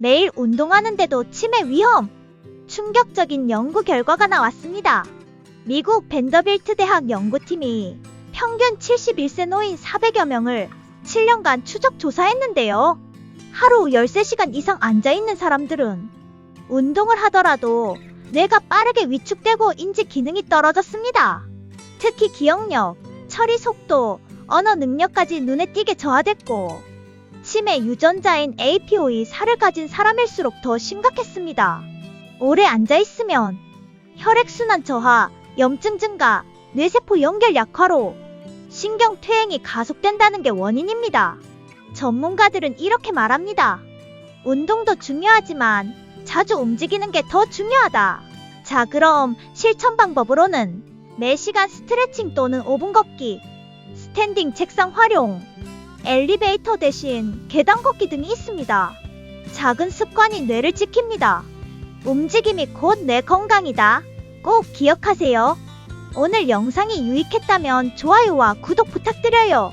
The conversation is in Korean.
매일 운동하는데도 치매 위험. 충격적인 연구 결과가 나왔습니다. 미국 벤더빌트 대학 연구팀이 평균 71세 노인 400여 명을 7년간 추적 조사했는데요. 하루 13시간 이상 앉아있는 사람들은 운동을 하더라도 뇌가 빠르게 위축되고 인지 기능이 떨어졌습니다. 특히 기억력, 처리 속도, 언어 능력까지 눈에 띄게 저하됐고 치매 유전자인 APOE 살을 가진 사람일수록 더 심각했습니다. 오래 앉아있으면 혈액순환 저하, 염증 증가, 뇌세포 연결 약화로 신경 퇴행이 가속된다는 게 원인입니다. 전문가들은 이렇게 말합니다. 운동도 중요하지만 자주 움직이는 게 더 중요하다. 자, 그럼 실천 방법으로는 매 시간 스트레칭 또는 5분 걷기, 스탠딩 책상 활용, 엘리베이터 대신 계단 걷기 등이 있습니다. 작은 습관이 뇌를 지킵니다. 움직임이 곧 내 건강이다. 꼭 기억하세요. 오늘 영상이 유익했다면 좋아요와 구독 부탁드려요.